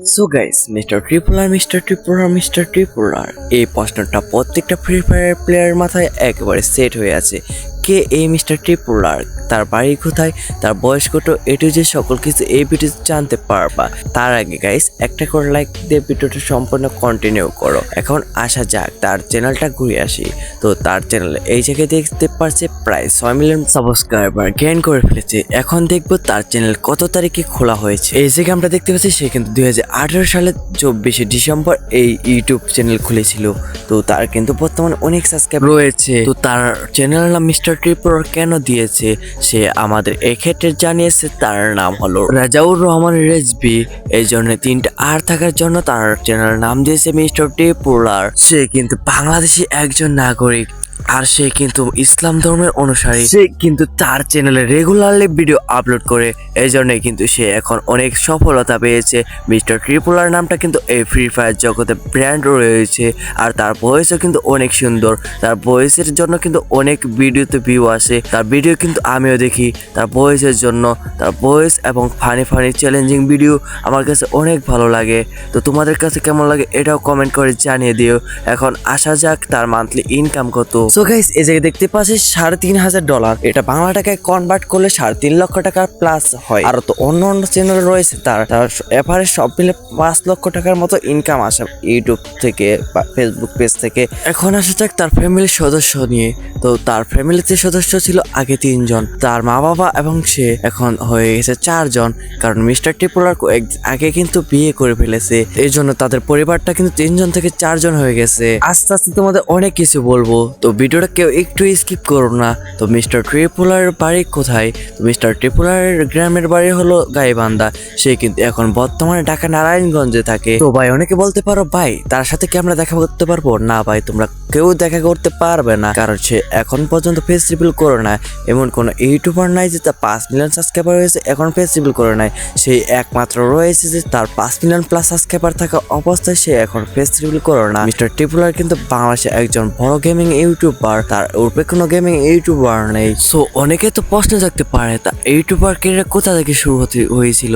So guys mister ট্রিপুলার mister ট্রিপুলার mister ট্রিপুলার এই প্রশ্নটা প্রত্যেকটা ফ্রি ফায়ার প্লেয়ারের মাথায় একেবারে সেট হয়ে আছে। কে এই মিস্টার ট্রিপুলার তার বাড়ি কোথায় তার বয়স কত এটু যে সকল কিছু এই ভিডিও জানতে পারবা। তার আগে গাইস একটা করে লাইক দিয়ে ভিডিওটা সম্পূর্ণ কন্টিনিউ করো। এখন আসা যাক তার চ্যানেলটা ঘুরে আসি। তো তার চ্যানেলে এই জায়গায় দেখতে পারছে প্রায় ছয় মিলিয়ন সাবস্ক্রাইবার গেইন করে ফেলেছে। এখন দেখব তার চ্যানেল কত তারিখে খোলা হয়েছে। এই জায়গায় আমরা দেখতে পাচ্ছি সে কিন্তু দুই সালে চব্বিশে ডিসেম্বর এই ইউটিউব চ্যানেল খুলেছিল। তো তার কিন্তু বর্তমানে অনেক সাবস্ক্রাইব রয়েছে। তো তার চ্যানেল নাম মিস্টার ট্রিপর কেন দিয়েছে? সে আমাদের এক্ষেত্রে জানিয়েছে তার নাম হলো রাজাউর রহমান রেজবি। এই জন্য তিনটা আর থাকার জন্য তার চ্যানেল নাম দিয়েছে মিস্টার টিপুলার সে কিন্তু বাংলাদেশি একজন নাগরিক। আর সে কিন্তু ইসলাম ধর্মের অনুসারী। সে কিন্তু তার চ্যানেলে রেগুলারলি ভিডিও আপলোড করে। এই জন্য কিন্তু সে এখন অনেক সফলতা পেয়েছে। মিস্টার ট্রিপুলার নামটা কিন্তু এই ফ্রি ফায়ার জগতে ব্র্যান্ড রয়েছে। আর তার ভয়েসও কিন্তু অনেক সুন্দর। তার ভয়েসের জন্য কিন্তু অনেক ভিডিওতে ভিউ আসে। তার ভিডিও কিন্তু আমিও দেখি। তার ভয়েসের জন্য তার ভয়েস এবং ফানি ফানি চ্যালেঞ্জিং ভিডিও আমার কাছে অনেক ভালো লাগে। তো তোমাদের কাছে কেমন লাগে এটাও কমেন্ট করে জানিয়ে দিও। এখন আসা যাক তার মান্থলি ইনকাম কত। সো গাইস এই জায়গায় দেখতে পাচ্ছি সাড়ে তিন হাজার ডলার এটা বাংলা টাকায় কনভার্ট করলে সাড়ে তিন লক্ষ টাকার প্লাস হয়। আর তো অন্য অন্য চ্যানেল রয়েছে, তার তার সব মিলে পাঁচ লক্ষ টাকার মতো ইনকাম আসে ইউটিউব থেকে বা ফেসবুক পেজ থেকে। এখন আসা যাক তার ফ্যামিলির সদস্য নিয়ে। তো তার ফ্যামিলিতে সদস্য ছিল আগে তিনজন, তার মা বাবা এবং সে এখন হয়ে গেছে চারজন। কারণ মিস্টার টিপুলার আগে কিন্তু বিয়ে করে ফেলেছে এই জন্য তাদের পরিবারটা কিন্তু তিনজন থেকে চারজন হয়ে গেছে। আস্তে আস্তে তোমাদের অনেক কিছু বলব। তো ভিডিওটা কেউ একটু স্কিপ করো না। তো মিস্টার ট্রিপুলার বাড়ি কোথায়? তো মিস্টার ট্রিপুলার গ্রামের বাড়ি হলো গাইবান্ধা। সে কিন্তু এখন বর্তমানে ঢাকা নারায়ণগঞ্জে থাকে। তো ভাই, অনেকে বলতে পারো, ভাই, তার সাথে কি আমরা দেখা করতে পারব? না ভাই, তোমরা কেউ দেখা করতে পারবে না। কারণ সে এখন পর্যন্ত ফেস রিভিল করে না এমন কোনো ইউটিউবার নাই যে তার পাঁচ মিলিয়ন সাবস্ক্রাইবার হয়েছে, এখন ফেস রিভিল করে নাই। সেই একমাত্র রয়েছে যে তার পাঁচ মিলিয়ন প্লাস সাবস্ক্রাইবার থাকা অবস্থায় সে এখন ফেস রিভিল করে না। মিস্টার ট্রিপুলার কিন্তু বাংলাদেশে একজন বড় গেমিং ইউটিউবার, তার উপরে কোনো গেমিং ইউটিউবার নেই। সো অনেকে তো প্রশ্ন থাকতে পারে, তা ইউটিউবার কেরিয়ার কোথা থেকে শুরু হতে হয়েছিল?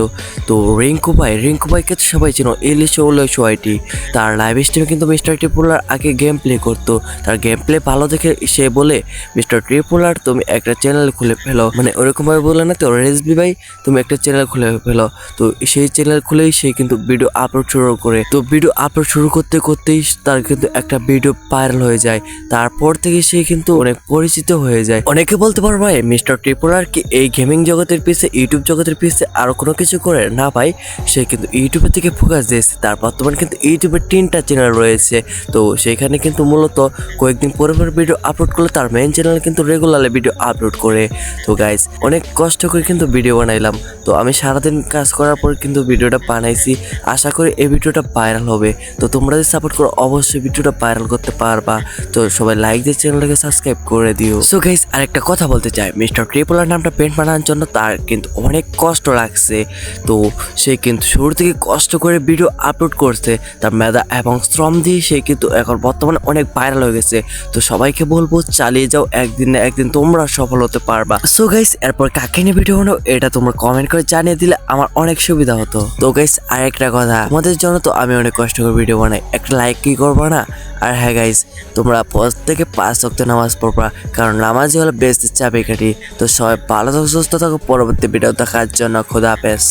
তো রিঙ্কু ভাই, রিঙ্কু ভাইকে তো সবাই চিনো এলিশ ওলেশ ওয়াইটি। তার লাইভ স্ট্রিমে কিন্তু মিস্টার ট্রিপুলার আগে গেম প্লে করতো। তার গেম প্লে ভালো দেখে সে বলে, মিস্টার ট্রিপুলার, তুমি একটা চ্যানেল খুলে ফেলো। মানে ওরকমভাবে বলে না তো রেসবি ভাই, তুমি একটা চ্যানেল খুলে ফেলো। তো সেই চ্যানেল খুলেই সে কিন্তু ভিডিও আপলোড শুরু করে। তো ভিডিও আপলোড শুরু করতে করতেই তার কিন্তু একটা ভিডিও ভাইরাল হয়ে যায়। তারপর থেকে সে কিন্তু অনেক পরিচিত হয়ে যায়। অনেকে বলতে পারো ভাই, মিস্টার ট্রিপুলার কি এই গেমিং জগতের পিছে, ইউটিউব জগতের পিছে আরও কোনো কিছু করে না ভাই সে কিন্তু ইউটিউবের থেকে ফোকাস দিয়েছে। তার বর্তমানে কিন্তু ইউটিউবের তিনটা চ্যানেল রয়েছে। তো সেখানে কিন্তু মূলত কয়েকদিন পরে পরে ভিডিও আপলোড করলে তার মেইন চ্যানেলে কিন্তু রেগুলারলি ভিডিও আপলোড করে। তো গাইস অনেক কষ্ট করে কিন্তু ভিডিও বানাইলাম। তো আমি সারাদিন কাজ করার পর কিন্তু ভিডিওটা বানাইছি। আশা করি এই ভিডিওটা ভাইরাল হবে। তো তোমরা যদি সাপোর্ট করো, অবশ্যই ভিডিওটা ভাইরাল করতে পারবা। তো সবাই লাইক দিয়ে চ্যানেলটাকে সাবস্ক্রাইব করে দিও। সো গাইস আরেকটা কথা বলতে চাই। মিস্টার ট্রিপলার নামটা পেন্ট বানানোর জন্য তার কিন্তু অনেক কষ্ট লাগছে। তো সে কিন্তু শুরু থেকে কষ্ট করে ভিডিও আপলোড করছে। তার মেধা এবং শ্রম দিয়ে সে কিন্তু এখন বর্তমানে অনেক ভাইরাল হয়ে গেছে। তো সবাইকে বলব, চালিয়ে যাও। একদিন না একদিন তোমরা সফল হতে পারবা। সো গাইস এরপর কাকে নিয়ে ভিডিও বানাও এটা তোমরা কমেন্ট করে জানিয়ে দিলে আমার অনেক সুবিধা হতো। তো গাইস আরেকটা কথা। আমাদের জন্য তো আমি অনেক কষ্ট করে ভিডিও বানাই। একটা লাইক কি করবা না? আর হ্যাঁ গাইস তোমরা পাঁচ থেকে পাঁচ শক্ত নামাজ পড়বা, কারণ নামাজই হলো বেস্ট চাবি কাঠি তো সবাই ভালো থাকো, সুস্থ থাকো, পরবর্তী ভিডিও দেখার জন্য খোদা হাফেজ।